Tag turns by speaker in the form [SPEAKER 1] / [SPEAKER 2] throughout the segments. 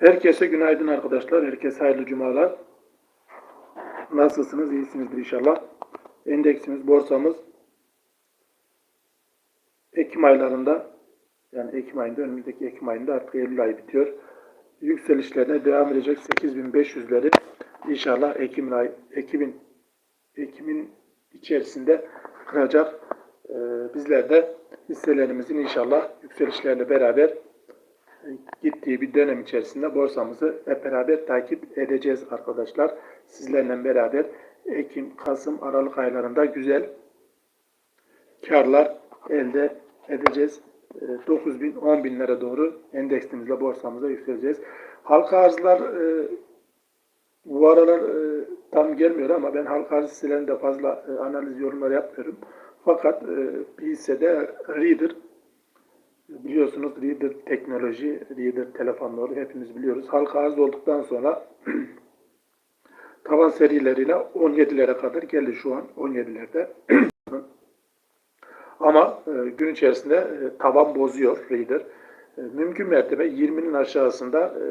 [SPEAKER 1] Herkese günaydın arkadaşlar. Herkese hayırlı cumalar. Nasılsınız? İyisinizdir inşallah. Endeksimiz, borsamız Ekim aylarında yani Ekim ayında önümüzdeki Ekim ayında artık Eylül ayı bitiyor. Yükselişlerine devam edecek 8500'leri inşallah Ekim ay Ekim'in Ekim'in içerisinde kıracak. Ee, bizler de hisselerimizin inşallah yükselişlerle beraber gittiği bir dönem içerisinde borsamızı hep beraber takip edeceğiz arkadaşlar. Sizlerle beraber Ekim, Kasım, Aralık aylarında güzel karlar elde edeceğiz. 9 bin, 10 binlere doğru endeksimizle borsamıza yükseleceğiz. Halka arzlar e, bu aralar e, tam gelmiyor ama ben halka arz hisselerinde fazla e, analiz yorumları yapmıyorum. Fakat bir hissede Reader Biliyorsunuz Reader teknoloji, Reader telefonları hepimiz biliyoruz. Halka arz olduktan sonra tavan serileriyle 17'lere kadar geldi şu an 17'lerde. Ama e, gün içerisinde e, taban bozuyor Reader. E, mümkün mertebe 20'nin aşağısında e,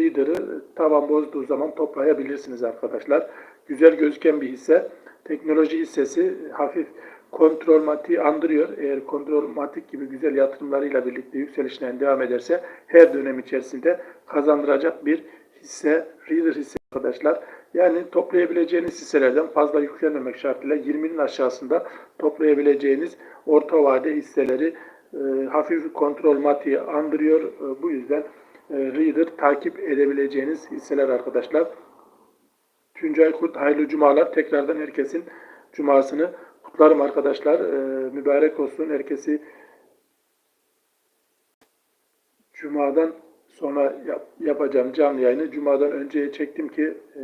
[SPEAKER 1] Reader'ı taban bozduğu zaman toplayabilirsiniz arkadaşlar. Güzel gözüken bir hisse. Teknoloji hissesi hafif kontrol matiği andırıyor. Eğer kontrol matik gibi güzel yatırımlarıyla birlikte yükselişine devam ederse her dönem içerisinde kazandıracak bir hisse, reader hisse arkadaşlar. Yani toplayabileceğiniz hisselerden fazla yüklenmemek şartıyla 20'nin aşağısında toplayabileceğiniz orta vade hisseleri e, hafif kontrol matiği andırıyor. E, bu yüzden e, reader takip edebileceğiniz hisseler arkadaşlar. Tuncay Kurt hayırlı cumalar. Tekrardan herkesin cumasını kutlarım arkadaşlar. Ee, mübarek olsun. Herkesi Cuma'dan sonra yap, yapacağım canlı yayını Cuma'dan önceye çektim ki e,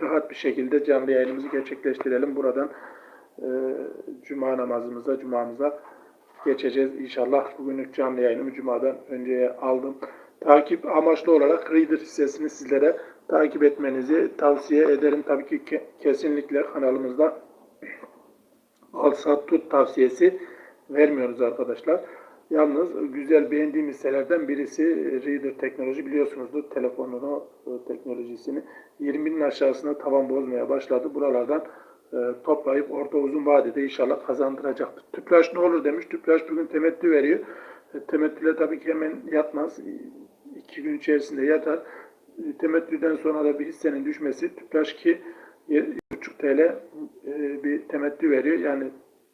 [SPEAKER 1] rahat bir şekilde canlı yayınımızı gerçekleştirelim. Buradan e, Cuma namazımıza, Cuma'mıza geçeceğiz. İnşallah bugünlük canlı yayınımı Cuma'dan önceye aldım. Takip amaçlı olarak Reader hissesini sizlere takip etmenizi tavsiye ederim. Tabii ki ke kesinlikle kanalımızda al sat tut tavsiyesi vermiyoruz arkadaşlar. Yalnız güzel beğendiğim hisselerden birisi Reader teknoloji biliyorsunuzdur. Telefonunu e, teknolojisini 20'nin aşağısına tavan bozmaya başladı. Buralardan e, toplayıp orta uzun vadede inşallah kazandıracaktır. Tüpraş ne olur demiş. Tüpraş bugün temettü veriyor. E, temettüle tabii ki hemen yatmaz. İki gün içerisinde yatar temettüden sonra da bir hissenin düşmesi Tüpraş ki 7,5 TL e, bir temettü veriyor. Yani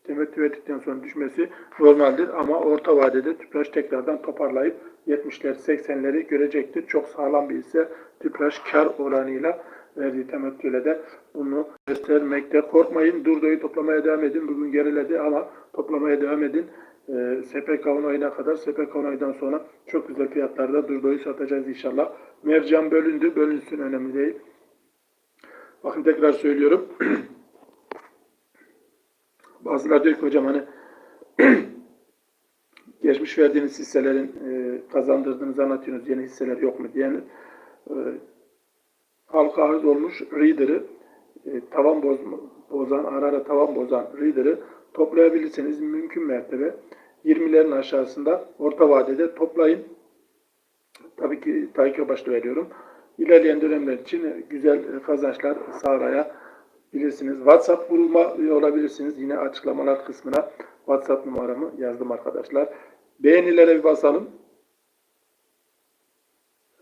[SPEAKER 1] temettü verdikten sonra düşmesi normaldir ama orta vadede Tüpraş tekrardan toparlayıp 70'ler 80'leri görecektir. Çok sağlam bir hisse Tüpraş kar oranıyla verdiği temettüyle de bunu göstermekte. Korkmayın. Durdo'yu toplamaya devam edin. Bugün geriledi ama toplamaya devam edin. E, SPK onayına kadar SPK onaydan sonra çok güzel fiyatlarda Durdo'yu satacağız inşallah. Mercan bölündü. Bölünsün önemli değil. Bakın tekrar söylüyorum. Bazıları diyor ki hocam hani geçmiş verdiğiniz hisselerin e, kazandırdığınızı anlatıyorsunuz. Yeni hisseler yok mu diyen e, halka arz olmuş Reader'ı e, tavan boz, bozan, ara ara tavan bozan Reader'ı toplayabilirseniz mümkün mertebe 20'lerin aşağısında orta vadede toplayın. Tabii ki takip başta veriyorum. İlerleyen dönemler için güzel kazançlar sağlayabilirsiniz. WhatsApp bulma olabilirsiniz. Yine açıklamalar kısmına WhatsApp numaramı yazdım arkadaşlar. Beğenilere bir basalım.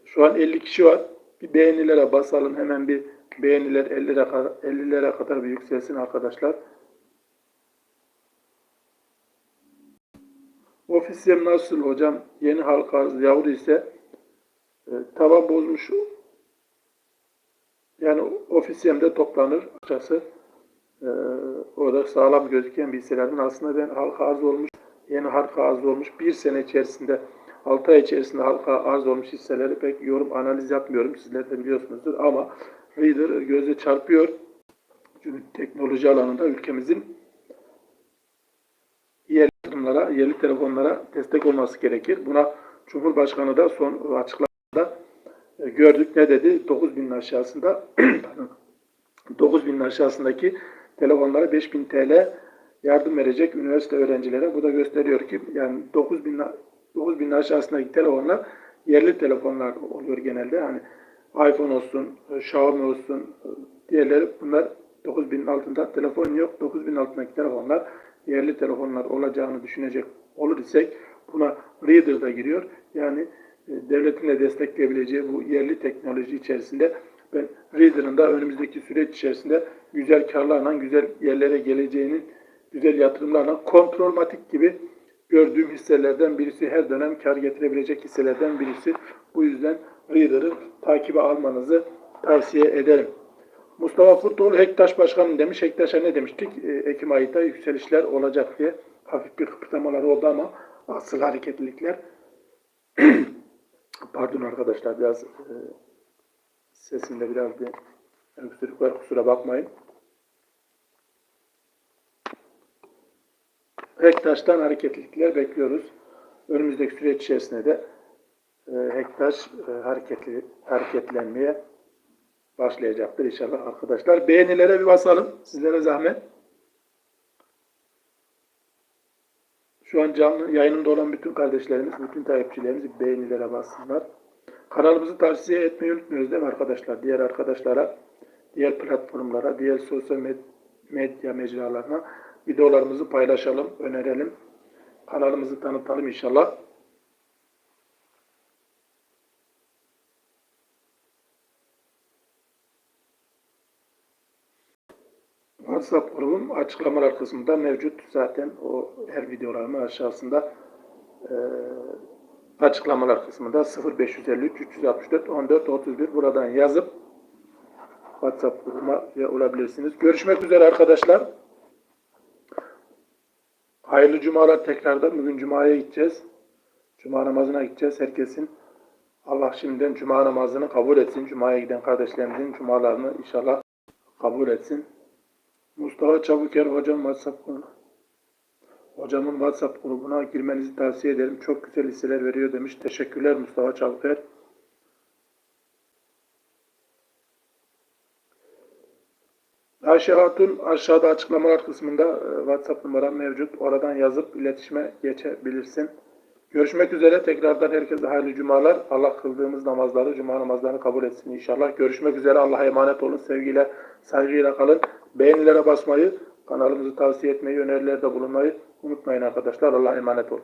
[SPEAKER 1] Şu an 50 kişi var. Bir beğenilere basalım. Hemen bir beğeniler 50'lere kadar, 50'lere kadar bir yükselsin arkadaşlar. Ofisiyem nasıl hocam? Yeni halka arz yavru ise e, tavan bozmuş. Yani ofisiyemde toplanır açıkçası. E, orada sağlam gözüken bir hisselerden aslında ben halka arz olmuş, yeni halka arz olmuş bir sene içerisinde 6 ay içerisinde halka arz olmuş hisseleri pek yorum analiz yapmıyorum. Sizler de biliyorsunuzdur ama Reader göze çarpıyor. Çünkü teknoloji alanında ülkemizin yatırımlara, yerli telefonlara destek olması gerekir. Buna Cumhurbaşkanı da son açıklamada e, gördük. Ne dedi? 9 binin aşağısında 9 binin aşağısındaki telefonlara 5000 TL yardım verecek üniversite öğrencilere. Bu da gösteriyor ki yani 9 bin 9000'in aşağısındaki telefonlar yerli telefonlar oluyor genelde. Hani iPhone olsun, e, Xiaomi olsun, e, diğerleri bunlar 9000'in altında telefon yok. 9000'in altındaki telefonlar yerli telefonlar olacağını düşünecek olur isek buna Reader da giriyor. Yani e, devletin de destekleyebileceği bu yerli teknoloji içerisinde ben Reader'ın da önümüzdeki süreç içerisinde güzel karlarla güzel yerlere geleceğinin güzel yatırımlarla kontrolmatik gibi gördüğüm hisselerden birisi her dönem kar getirebilecek hisselerden birisi. Bu yüzden Reader'ı takibe almanızı tavsiye ederim. Mustafa Kurtoğlu Hektaş Başkanı demiş. Hektaş'a ne demiştik? E, Ekim ayında yükselişler olacak diye hafif bir kıpırdamalar oldu ama asıl hareketlilikler pardon arkadaşlar biraz e, sesimde biraz bir öksürük var kusura bakmayın. Hektaş'tan hareketlilikler bekliyoruz. Önümüzdeki süreç içerisinde de e, Hektaş e, hareketli hareketlenmeye başlayacaktır inşallah arkadaşlar. Beğenilere bir basalım. Sizlere zahmet. Şu an canlı yayınında olan bütün kardeşlerimiz, bütün takipçilerimiz beğenilere bassınlar. Kanalımızı tavsiye etmeyi unutmuyoruz değil mi arkadaşlar? Diğer arkadaşlara, diğer platformlara, diğer sosyal med- medya mecralarına videolarımızı paylaşalım, önerelim. Kanalımızı tanıtalım inşallah. WhatsApp grubum açıklamalar kısmında mevcut. Zaten o her videolarımın aşağısında e, açıklamalar kısmında 0553 364 14 31 buradan yazıp WhatsApp grubuma olabilirsiniz. Görüşmek üzere arkadaşlar. Hayırlı cumalar tekrardan. Bugün cumaya gideceğiz. Cuma namazına gideceğiz. Herkesin Allah şimdiden cuma namazını kabul etsin. Cumaya giden kardeşlerimizin cumalarını inşallah kabul etsin. Mustafa Çabuker hocam WhatsApp grubuna. Hocamın WhatsApp grubuna girmenizi tavsiye ederim. Çok güzel hisseler veriyor demiş. Teşekkürler Mustafa Çabuker. Ayşe Hatun aşağıda açıklamalar kısmında e, WhatsApp numaram mevcut. Oradan yazıp iletişime geçebilirsin. Görüşmek üzere. Tekrardan herkese hayırlı cumalar. Allah kıldığımız namazları, cuma namazlarını kabul etsin inşallah. Görüşmek üzere. Allah'a emanet olun. Sevgiyle, saygıyla kalın. Beğenilere basmayı, kanalımızı tavsiye etmeyi, önerilerde bulunmayı unutmayın arkadaşlar. Allah'a emanet olun.